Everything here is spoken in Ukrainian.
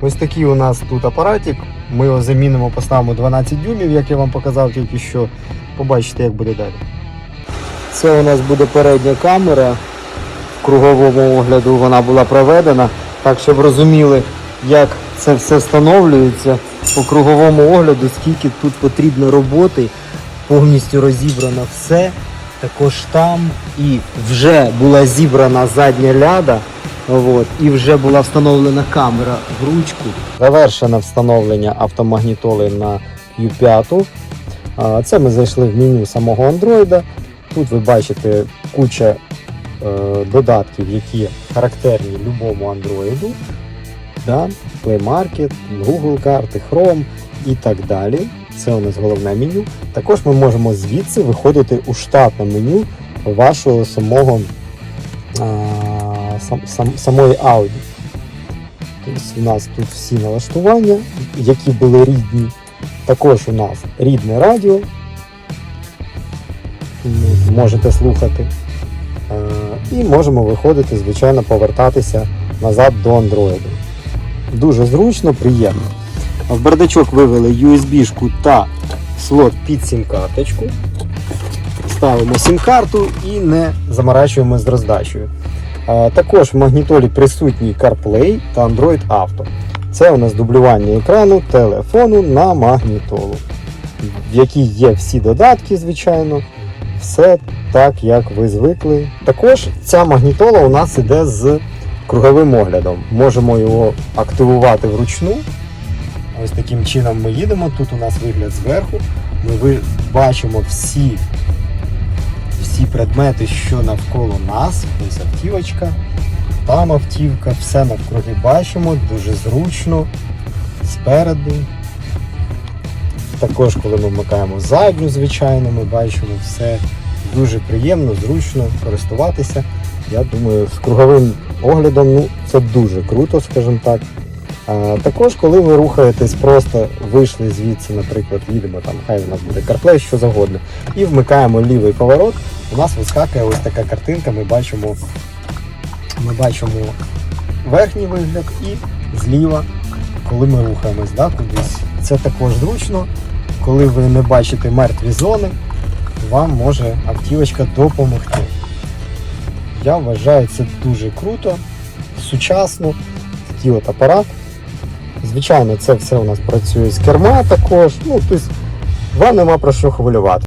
Ось такий у нас тут апаратик. Ми його замінимо, поставимо 12 дюймів, як я вам показав тільки що. Побачите, як буде далі. Це у нас буде передня камера. В круговому огляду вона була проведена. Так, щоб розуміли, як це все встановлюється по круговому огляду, скільки тут потрібно роботи. Повністю розібрано все. Також там і вже була зібрана задня ляда. От, і вже була встановлена камера в ручку. Завершено встановлення автомагнітоли на U5. А, Це ми зайшли в меню самого Android. Тут ви бачите куча е, додатків, які характерні любому Android. Да? Play Market, Google карти, Chrome і так далі. Це у нас головне меню. Також ми можемо звідси виходити у штатне меню вашого самого сам, сам, самої Audi. Тобто у нас тут всі налаштування, які були рідні. Також у нас рідне радіо. Можете слухати. Е, І можемо виходити, звичайно, повертатися назад до Android. Дуже зручно, приємно. В бардачок вивели USB-шку та слот під сім-карточку. Ставимо сім-карту і не заморачуємо з роздачею. Також в магнітолі присутній CarPlay та Android Auto. Це у нас дублювання екрану телефону на магнітолу, в якій є всі додатки, звичайно. Все так, як ви звикли. Також ця магнітола у нас іде з круговим оглядом. Можемо його активувати вручну. Ось таким чином ми їдемо. Тут у нас вигляд зверху. Ми бачимо всі предмети, що навколо нас. Ось автівочка, там автівка, все навкруги бачимо, дуже зручно. Спереду. Також, коли ми вмикаємо задню, звичайно, ми бачимо все дуже приємно, зручно користуватися. Я думаю, з круговим оглядом ну, це дуже круто, скажімо так. Також, коли ви рухаєтесь, просто вийшли звідси, наприклад, їдемо там, хай у нас буде CarPlay, що завгодно, і вмикаємо лівий поворот, у нас вискакує ось така картинка, ми бачимо, ми бачимо верхній вигляд і зліва, коли ми рухаємось да, кудись. Це також зручно, коли ви не бачите мертві зони, вам може автівочка допомогти. Я вважаю це дуже круто, сучасно, такий от апарат. Звичайно, це все у нас працює з керма також. Ну, тобто, вам нема про що хвилювати.